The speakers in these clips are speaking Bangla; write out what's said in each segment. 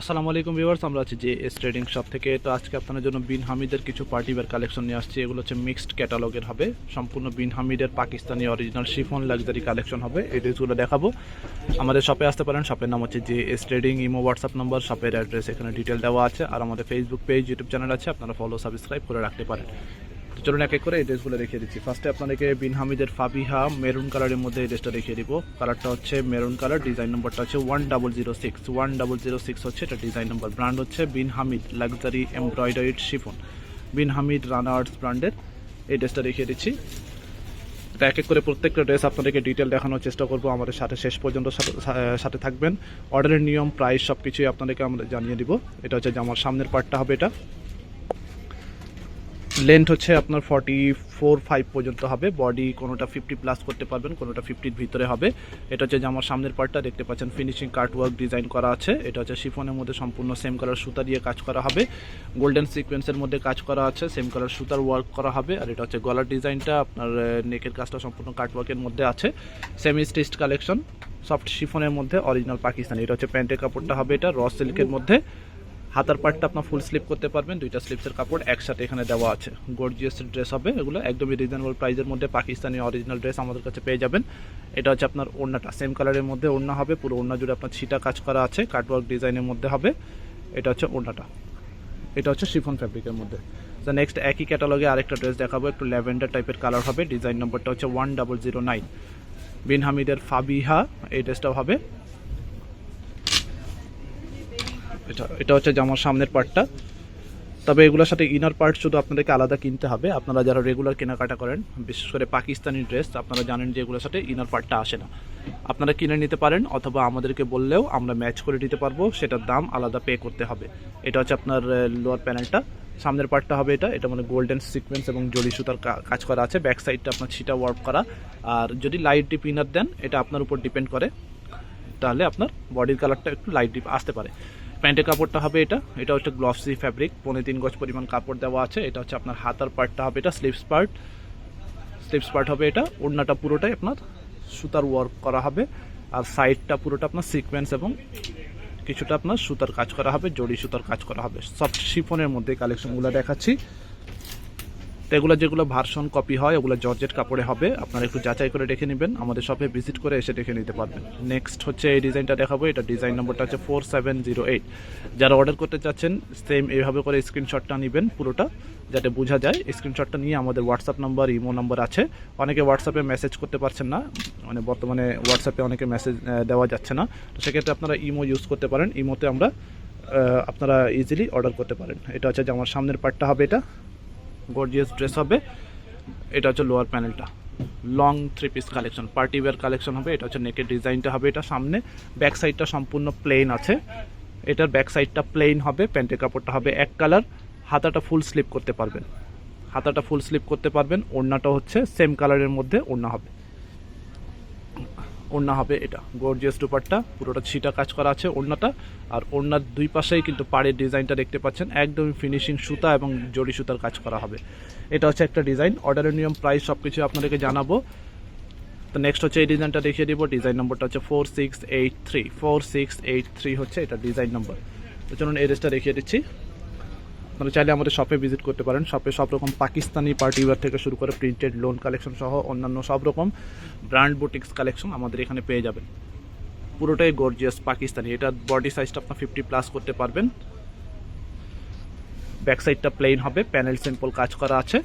আসসালামু আলাইকুম ভিউয়ার্স, আমরা আছি যে এস ট্রেডিং শপ থেকে। তো আজকে আপনাদের জন্য বিন হামিদের কিছু পার্টি ওয়্যার কালেকশন নিয়ে আসছি। এগুলো হচ্ছে মিক্সড ক্যাটালগের হবে। সম্পূর্ণ বিন হামিদের Pakistani original chiffon luxury collection হবে। এই ড্রেসগুলো দেখাবো। আমাদের শপে আসতে পারেন। শপের নাম হচ্ছে যে S trading Imo WhatsApp number শপের অ্যাড্রেস এখানে ডিটেল দেওয়া আছে। আর আমাদের ফেসবুক পেজ ইউটিউব চ্যানেল আছে। আপনারা ফলো সাবস্ক্রাইব করে রাখতে পারেন। চলুন এক এক করে এই ড্রেসগুলো দেখিয়ে দিচ্ছি। ফার্স্টে আপনাদেরকে বিন হামিদের ফাবিহা মেরুন কালারের মধ্যে এই ড্রেসটা দেখিয়ে দিব। কালারটা হচ্ছে মেরুন কালার ডিজাইন নম্বরটা হচ্ছে one double zero six one double zero six হচ্ছে এটা ডিজাইন নম্বর ব্র্যান্ড হচ্ছে Bin Hamid luxury embroidered chiffon Bin Hamid Rana arts ব্র্যান্ডের এই ড্রেসটা দেখিয়ে দিচ্ছি। এক এক করে প্রত্যেকটা ড্রেস আপনাদেরকে ডিটেল দেখানোর চেষ্টা করব। আমাদের সাথে শেষ পর্যন্ত সাথে- থাকবেন। অর্ডারের নিয়ম প্রাইস সব কিছুই আপনাদেরকে আমরা জানিয়ে দিব। এটা হচ্ছে আমার সামনের পার্টটা হবে এটা। লেন্থ হচ্ছে আপনার ফর্টি ফোর ফাইভ পর্যন্ত হবে। বডি কোনোটা ফিফটি প্লাস করতে পারবেন, কোনোটা ফিফটির ভিতরে হবে। এটা হচ্ছে যে আমার সামনের পার্টটা দেখতে পাচ্ছেন ফিনিশিং কার্ট ওয়ার্ক ডিজাইন করা আছে। এটা হচ্ছে শিফনের মধ্যে সম্পূর্ণ সেম কালার সুতা দিয়ে কাজ করা হবে। গোল্ডেন সিকোয়েন্সের মধ্যে কাজ করা আছে সেম কালার সুতার ওয়ার্ক করা হবে। আর এটা হচ্ছে গলার ডিজাইনটা আপনার নেকের কাজটা সম্পূর্ণ কাট ওয়ার্কের মধ্যে আছে। সেমি স্টিচড কালেকশন সফট শিফনের মধ্যে অরিজিনাল পাকিস্তানি এটা হচ্ছে প্যান্টের কাপড়টা হবে এটা র সিল্কের মধ্যে। হাতার পার্টটা আপনার ফুল স্লিপ করতে পারবেন, দুইটা স্লিপসের কাপড় একসাথে এখানে দেওয়া আছে। গর্জিয়াস ড্রেস হবে এগুলো, একদমই রিজনেবল প্রাইসের মধ্যে পাকিস্তানি অরিজিনাল ড্রেস আমাদের কাছে পেয়ে যাবেন। এটা হচ্ছে আপনার ওড়নাটা সেম কালারের মধ্যে ওড়না হবে, পুরো ওড়না জুড়ে আপনার ছিটা কাজ করা আছে কাটওয়ার্ক ডিজাইনের মধ্যে হবে। এটা হচ্ছে ওড়নাটা। এটা হচ্ছে শিফন ফ্যাব্রিকের মধ্যে। তো নেক্সট একই ক্যাটালগে আরেকটা ড্রেস দেখাবো, একটু ল্যাভেন্ডার টাইপের কালার হবে ডিজাইন নম্বরটা হচ্ছে one double zero nine Bin হামিদের ফাবিহা এই ড্রেসটাও হবে। এটা এটা হচ্ছে জামার সামনের পার্টটা তবে এগুলোর সাথে ইনার পার্ট শুধু আপনাদেরকে আলাদা কিনতে হবে। আপনারা যারা রেগুলার কেনাকাটা করেন, বিশেষ করে পাকিস্তানি ড্রেস আপনারা জানেন যে এগুলোর সাথে ইনার পার্টটা আসে না। আপনারা কিনে নিতে পারেন, অথবা আমাদেরকে বললেও আমরা ম্যাচ করে দিতে পারব, সেটার দাম আলাদা পে করতে হবে। এটা হচ্ছে আপনার লোয়ার প্যানেলটা সামনের পার্টটা হবে এটা এটা মানে গোল্ডেন সিকোয়েন্স এবং জরি সুতার কাজ করা আছে। ব্যাক সাইডটা আপনার ছিটা ওয়ার্ক করা। আর যদি লাইট ডিপ ইনার দেন, এটা আপনার উপর ডিপেন্ড করে। তাহলে আপনার বডির কালারটা একটু লাইট ডিপ আসতে পারে। প্যান্টের কাপড়টা হবে এটা। এটা হচ্ছে গ্লভসি ফ্যাব্রিক পনেরো তিন গজ পরিমাণ কাপড় দেওয়া আছে। এটা হচ্ছে আপনার হাতার পার্টটা হবে এটা স্লিপস পার্ট স্লিপস পার্ট হবে এটা। ওড়নাটা পুরোটাই আপনার সুতার ওয়ার্ক করা হবে। আর সাইডটা পুরোটা আপনার সিকোয়েন্স এবং কিছুটা আপনার সুতার কাজ করা হবে, জড়ি সুতার কাজ করা হবে। সব শিফনের মধ্যে কালেকশনগুলো দেখাচ্ছি। তো এগুলো যেগুলো ভার্সন কপি হয়, ওগুলো জর্জেট কাপড়ে হবে। আপনারা একটু যাচাই করে দেখে নেবেন। আমাদের শপে ভিজিট করে এসে দেখে নিতে পারবেন। নেক্সট হচ্ছে এই ডিজাইনটা দেখাবো। এটা ডিজাইন নম্বরটা হচ্ছে ফোর সেভেন জিরো এইট যারা অর্ডার করতে চাচ্ছেন সেম এইভাবে করে স্ক্রিনশটটা নেবেন পুরোটা, যাতে বোঝা যায়। স্ক্রিনশটটা নিয়ে আমাদের হোয়াটসঅ্যাপ নাম্বার ইমো নাম্বার আছে। অনেকে হোয়াটসঅ্যাপে মেসেজ করতে পারছেন না। মানে বর্তমানে হোয়াটসঅ্যাপে অনেকে মেসেজ দেওয়া যাচ্ছে না। তো সেক্ষেত্রে আপনারা ইমো ইউজ করতে পারেন। ইমোতে আমরা আপনারা ইজিলি অর্ডার করতে পারেন। এটা হচ্ছে যে আমার সামনের পার্টটা হবে এটা। গর্জিয়াস ড্রেস হবে। এটা হচ্ছে লোয়ার প্যানেলটা long three piece collection party wear collection হবে। এটা হচ্ছে নেকের ডিজাইনটা হবে এটা সামনে। ব্যাক সাইডটা সম্পূর্ণ প্লেন আছে। এটার ব্যাক সাইডটা প্লেন হবে। প্যান্টের কাপড়টা হবে এক কালার হাতাটা ফুল স্লিপ করতে পারবেন। হাতাটা ফুল স্লিপ করতে পারবেন। ওড়নাটা হচ্ছে সেম কালারের মধ্যে ওড়না হবে। ওড়না হবে এটা। গর্জিয়াস দুপাট্টা, পুরোটা ছিটা কাজ করা আছে ওড়নাটা। আর ওড়নার দুই পাশেই কিন্তু পাড়ের ডিজাইনটা দেখতে পাচ্ছেন, একদমই ফিনিশিং সুতা এবং জড়ি সুতার কাজ করা হবে। এটা হচ্ছে একটা ডিজাইন অর্ডারের নিয়ম প্রাইস সব কিছু আপনাদেরকে জানাব। তো নেক্সট হচ্ছে এই ডিজাইনটা দেখিয়ে দিব ডিজাইন নম্বরটা হচ্ছে four six eight three four six eight three হচ্ছে এটা ডিজাইন নম্বর তো চলুন এই ড্রেসটা দেখিয়ে দিচ্ছি। আপনারা চাইলে আমাদের শপে ভিজিট করতে পারেন। শপে সব রকম পাকিস্তানি পার্টি ওয়্যার থেকে শুরু করে প্রিন্টেড লোন কালেকশন সহ অন্যান্য সব রকম ব্র্যান্ড বুটিক্স কালেকশন আমাদের এখানে পেয়ে যাবেন। পুরোটাই গর্জিয়াস পাকিস্তানি। এটা বডি সাইজটা আপনার ফিফটি প্লাস করতে পারবেন। ব্যাক সাইডটা প্লেন হবে প্যানেল সিম্পল কাজ করা আছে।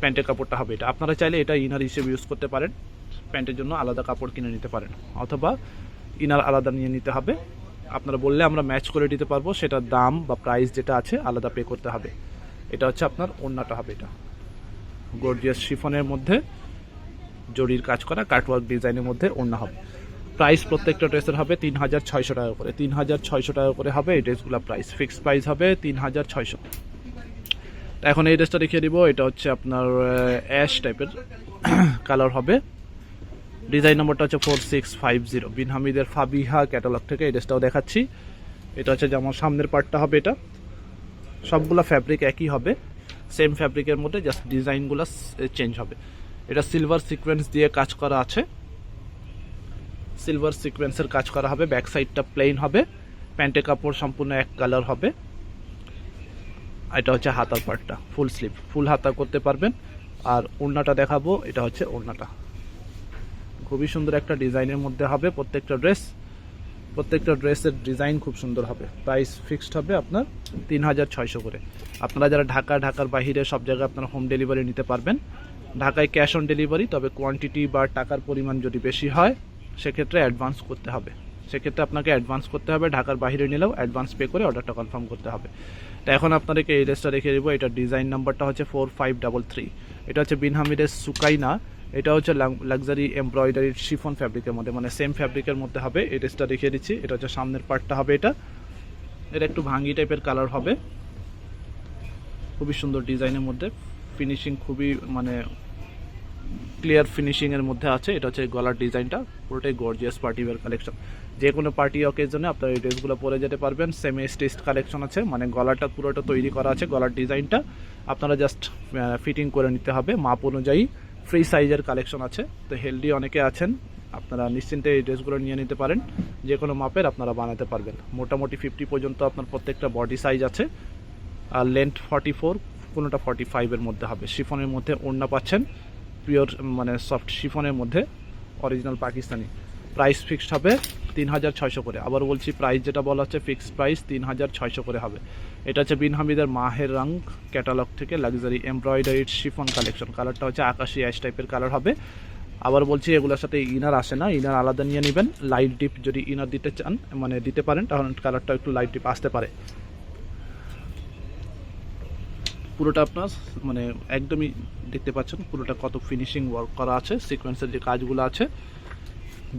প্যান্টের কাপড়টা হবে এটা। আপনারা চাইলে এটা ইনার হিসেবে ইউজ করতে পারেন। প্যান্টের জন্য আলাদা কাপড় কিনে নিতে পারেন। অথবা ইনার আলাদা নিয়ে নিতে হবে। আপনারা বললে আমরা ম্যাচ করে দিতে পারব সেটার দাম বা প্রাইস যেটা আছে আলাদা পে করতে হবে। এটা হচ্ছে আপনার ওড়নাটা হবে এটা। গর্জিয়াস শিফনের মধ্যে জরির কাজ করা কাটওয়ার্ক ডিজাইনের মধ্যে ওড়না হবে। প্রাইস প্রত্যেকটা ড্রেসের হবে তিন হাজার ছয়শো টাকা করে। তিন হাজার ছয়শো টাকা করে হবে এই ড্রেসগুলো প্রাইস ফিক্সড প্রাইস হবে তিন হাজার ছয়শো। এখন এই ড্রেসটা দেখিয়ে দিব, এটা হচ্ছে আপনার অ্যাশ টাইপের কালার হবে ডিজাইন নম্বরটা হচ্ছে four six five zero. Bin হামিদের ফাবিহা ক্যাটালগ থেকে এই ড্রেসটাও দেখাচ্ছি। এটা হচ্ছে যেমন সামনের পার্টটা হবে এটা। সবগুলো ফ্যাব্রিক একই হবে। সেম ফ্যাব্রিকের মধ্যে জাস্ট ডিজাইনগুলো চেঞ্জ হবে। এটা সিলভার সিকোয়েন্স দিয়ে কাজ করা আছে। সিলভার সিকোয়েন্সের কাজ করা হবে। ব্যাক সাইডটা প্লেন হবে। প্যান্টে কাপড় সম্পূর্ণ এক কালার হবে। এটা হচ্ছে হাতার পার্টটা ফুল স্লিভ ফুল হাতা করতে পারবেন। আর ওড়নাটা দেখাবো। এটা হচ্ছে ওড়নাটা। খুবই সুন্দর একটা ডিজাইনের মধ্যে হবে প্রত্যেকটা ড্রেস। প্রত্যেকটা ড্রেসের ডিজাইন খুব সুন্দর হবে। প্রাইস ফিক্সড হবে আপনার তিন হাজার ছয়শো করে। আপনারা যারা ঢাকা, ঢাকার বাইরে সব জায়গায় আপনারা হোম ডেলিভারি নিতে পারবেন। ঢাকায় ক্যাশ অন ডেলিভারি তবে কোয়ান্টিটি বা টাকার পরিমাণ যদি বেশি হয়, সেক্ষেত্রে অ্যাডভান্স করতে হবে। সেক্ষেত্রে আপনাকে অ্যাডভান্স করতে হবে, ঢাকার বাইরে নিলেও অ্যাডভান্স পে করে অর্ডারটা কনফার্ম করতে হবে। তো এখন আপনাদেরকে এই ড্রেসটা রেখে দেবো। এটা ডিজাইন নাম্বারটা হচ্ছে ফোর ফাইভ ডাবল থ্রি এটা হচ্ছে বিনহামিদের সুকাইনা। এটা হচ্ছে লাক্সারি এমব্রয়ডারি শিফন ফ্যাব্রিকের মধ্যে মানে সেম ফ্যাব্রিকের মধ্যে হবে। এই ড্রেসটা দেখিয়ে দিচ্ছি। এটা হচ্ছে সামনের পার্টটা হবে এটা। এটা একটু ভাঙ্গি টাইপের কালার হবে। খুবই সুন্দর ডিজাইনের মধ্যে। ফিনিশিং খুবই মানে ক্লিয়ার ফিনিশিংয়ের মধ্যে আছে। এটা হচ্ছে গলার ডিজাইনটা পুরোটাই গর্জিয়াস পার্টি ওয়্যার কালেকশন যে কোনো পার্টি অকেজনে আপনারা এই ড্রেসগুলো পরে যেতে পারবেন। সেমি স্টিচড কালেকশন আছে। মানে গলাটা পুরোটা তৈরি করা আছে, গলার ডিজাইনটা আপনারা জাস্ট ফিটিং করে নিতে হবে। মাপ অনুযায়ী ফ্রি সাইজের কালেকশন আছে। তো হেলদি অনেকে আছেন, আপনারা নিশ্চিন্তে এই ড্রেসগুলো নিয়ে নিতে পারেন। যে কোনো মাপের আপনারা বানাতে পারবেন। মোটামুটি ফিফটি পর্যন্ত আপনার প্রত্যেকটা বডি সাইজ আছে। আর লেন্থ ফর্টি ফোর কোনোটা ফর্টি ফাইভের মধ্যে হবে। শিফনের মধ্যে ওড়না পাচ্ছেন পিওর মানে সফট শিফনের মধ্যে অরিজিনাল পাকিস্তানি। প্রাইস ফিক্সড হবে তিন হাজার ছয়শো করে। আবার বলছি প্রাইস যেটা বলা হচ্ছে ফিক্সড প্রাইস তিন হাজার ছয়শো করে হবে। এটা হচ্ছে বিন হামিদের মাহের রং ক্যাটালগ থেকে লাক্সারি এমব্রয়ডারিড শিফন কালেকশন কালারটা হচ্ছে আকাশি অ্যাশ টাইপের কালার হবে। আবার বলছি এগুলোর সাথে ইনার আসে না ইনার আলাদা নিয়ে নেবেন। লাইট ডিপ যদি ইনার দিতে চান মানে দিতে পারেন, তাহলে কালারটা একটু লাইট ডিপ আসতে পারে। পুরোটা আপনার মানে একদমই দেখতে পাচ্ছেন, পুরোটা কত ফিনিশিং ওয়ার্ক করা আছে সিকোয়েন্সের যে কাজগুলো আছে।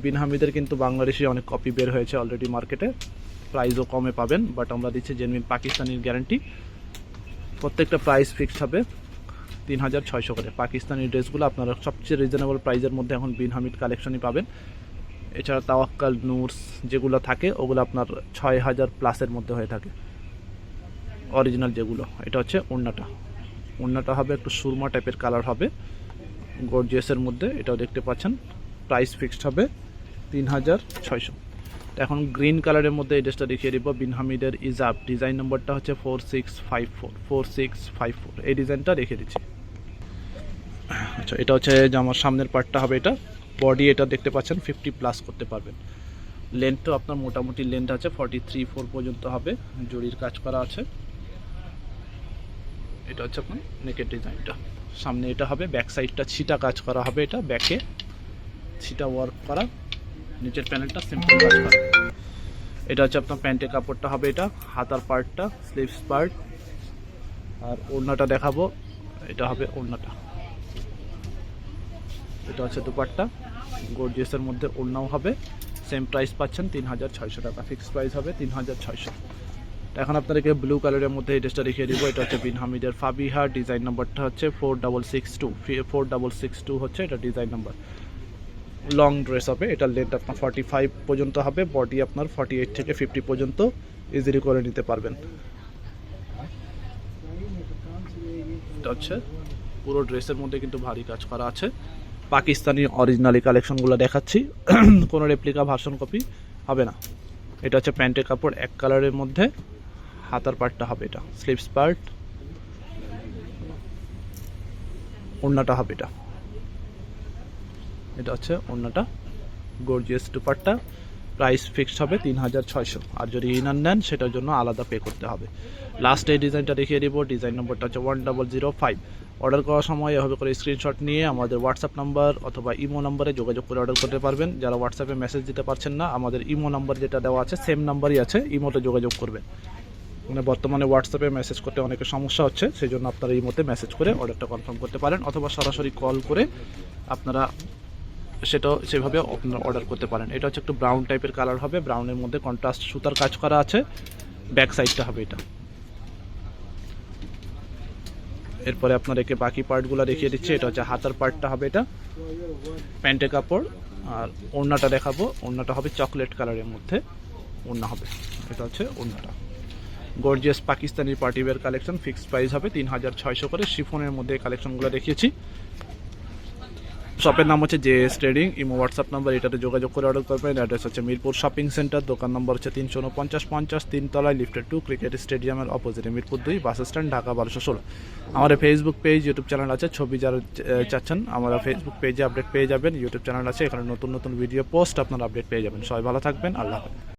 বিন হামিদের কিন্তু বাংলাদেশে অনেক কপি বের হয়েছে অলরেডি মার্কেটে প্রাইসও কমে পাবেন বাট আমরা দিচ্ছি জেনুইন পাকিস্তানির গ্যারান্টি প্রত্যেকটা প্রাইস ফিক্সড হবে তিন হাজার ছয়শো করে। পাকিস্তানি ড্রেসগুলো আপনারা সবচেয়ে রিজনেবল প্রাইসের মধ্যে এখন বিন হামিদ কালেকশনই পাবেন। এছাড়া তাওয়াক্কাল নুরস যেগুলো থাকে, ওগুলো আপনার ছয় হাজার প্লাসের মধ্যে হয়ে থাকে। অরিজিনাল যেগুলো, এটা হচ্ছে ওড়নাটা। ওড়নাটা হবে একটু সুরমা টাইপের কালার হবে। গর্জিয়াসের মধ্যে, এটাও দেখতে পাচ্ছেন। প্রাইস ফিক্সড হবে তিন হাজার ছয়শো এখন গ্রিন কালারের মধ্যে এই ড্রেসটা দেখিয়ে দিব। বিন হামিদের ইজাব ডিজাইন নম্বরটা হচ্ছে four six five four four six five four এই ডিজাইনটা রেখে দিচ্ছি। আচ্ছা এটা হচ্ছে যে আমার সামনের পার্টটা হবে এটা। বডি এটা দেখতে পাচ্ছেন ফিফটি প্লাস করতে পারবেন। লেন্থও আপনার মোটামুটি লেন্থ আছে ফর্টি থ্রি ফোর পর্যন্ত হবে। জরির কাজ করা আছে। এটা হচ্ছে আপনার নেকের ডিজাইনটা সামনে এটা হবে ব্যাক সাইডটা ছিটা কাজ করা হবে এটা। ব্যাকে ছিটা ওয়ার্ক করা। নিচের প্যানেলটা সিম্পল কাজ করা। এটা হচ্ছে আপনার প্যান্টের কাপড়টা হবে এটা, হাতার পার্টটা স্লিভস পার্ট আর ওড়নাটা দেখাবো, এটা হবে ওড়নাটা। এটা হচ্ছে দুপাট্টা। গোর্জিয়াসের মধ্যে ওড়নাও হবে। সেম প্রাইস পাচ্ছেন তিন হাজার ছয়শো টাকা। ফিক্স প্রাইস হবে তিন হাজার ছয়শো এখন আপনাদেরকে ব্লু কালারের মধ্যে এই ড্রেসটা দেখিয়ে দিব। এটা হচ্ছে বিন হামিদের ফাবিহা। ডিজাইন নাম্বারটা হচ্ছে four double six two four double six two হচ্ছে এটা ডিজাইন নাম্বার লং ড্রেস হবে এটার লেন্থ আপনার ফর্টি ফাইভ পর্যন্ত হবে বডি আপনার ফর্টি এইট থেকে ফিফটি পর্যন্ত ইজিলি করে নিতে পারবেন। এটা হচ্ছে পুরো ড্রেসের মধ্যে কিন্তু ভারী কাজ করা আছে। পাকিস্তানি অরিজিনালি কালেকশনগুলো দেখাচ্ছি। কোনো রেপ্লিকা ভার্সন কপি হবে না। এটা হচ্ছে প্যান্টের কাপড়, এক কালারের মধ্যে হাতার পার্টটা হবে এটা স্লিভস পার্ট ওড়নাটা হবে এটা। এটা হচ্ছে অন্যটা। গর্জিয়াস দুপাট্টা। প্রাইস ফিক্সড হবে তিন হাজার ছয়শো। আর যদি ইনার নেন, সেটার জন্য আলাদা পে করতে হবে। লাস্ট এই ডিজাইনটা দেখিয়ে দিব। ডিজাইন নম্বরটা হচ্ছে one double zero five order করার সময় এভাবে করে স্ক্রিনশট নিয়ে আমাদের হোয়াটসঅ্যাপ নাম্বার অথবা ইমো নাম্বারে যোগাযোগ করে অর্ডার করতে পারবেন। যারা হোয়াটসঅ্যাপে মেসেজ দিতে পারছেন না, আমাদের ইমো নাম্বার যেটা দেওয়া আছে সেম নাম্বারই আছে। ইমোতে যোগাযোগ করবেন। মানে বর্তমানে হোয়াটসঅ্যাপে মেসেজ করতে অনেকের সমস্যা হচ্ছে সেই জন্য আপনারা ইমোতে মেসেজ করে অর্ডারটা কনফার্ম করতে পারেন। অথবা সরাসরি কল করে আপনারা সেটাও সেভাবে আপনারা অর্ডার করতে পারেন। এটা হচ্ছে একটু ব্রাউন টাইপের কালার হবে। ব্রাউনের মধ্যে কন্ট্রাস্ট সুতার কাজ করা আছে। ব্যাক সাইডটা হবে এটা। এরপরে আপনাদেরকে বাকি পার্টগুলো দেখিয়ে দিচ্ছি। এটা হচ্ছে হাতার পার্টটা হবে এটা। প্যান্টের কাপড়। আর ওড়নাটা দেখাবো। ওড়নাটা হবে চকলেট কালারের মধ্যে। ওড়না হবে। এটা হচ্ছে ওড়নাটা। Gorgeous Pakistani party wear collection fixed price হবে তিন হাজার ছয়শো করে। শিফনের মধ্যে কালেকশনগুলো দেখিয়েছি। শপের নাম হচ্ছে J S trading, Imo, WhatsApp number, এটাতে যোগাযোগ করে অর্ডার করবেন। অ্যাড্রেস হচ্ছে মিরপুর শপিং সেন্টার, দোকান নম্বর হচ্ছে তিনশো উনপঞ্চাশ, পঞ্চাশ তিনতলায় লিফটেড টু ক্রিকেট স্টেডিয়ামের অপোজিটে মিরপুর দুই, বাস স্ট্যান্ড, ঢাকা বারোশো ষোলো। আমাদের ফেসবুক পেজ ইউটিউব চ্যানেল আছে, ছবি যারা চাচ্ছেন, আমরা ফেসবুক পেজে আপডেট পেয়ে যাবেন। ইউটিউব চ্যানেল আছে, এখানে নতুন নতুন ভিডিও পোস্ট আপনারা আপডেট পেয়ে যাবেন। সবাই ভালো থাকবেন, আল্লাহ হাফেজ।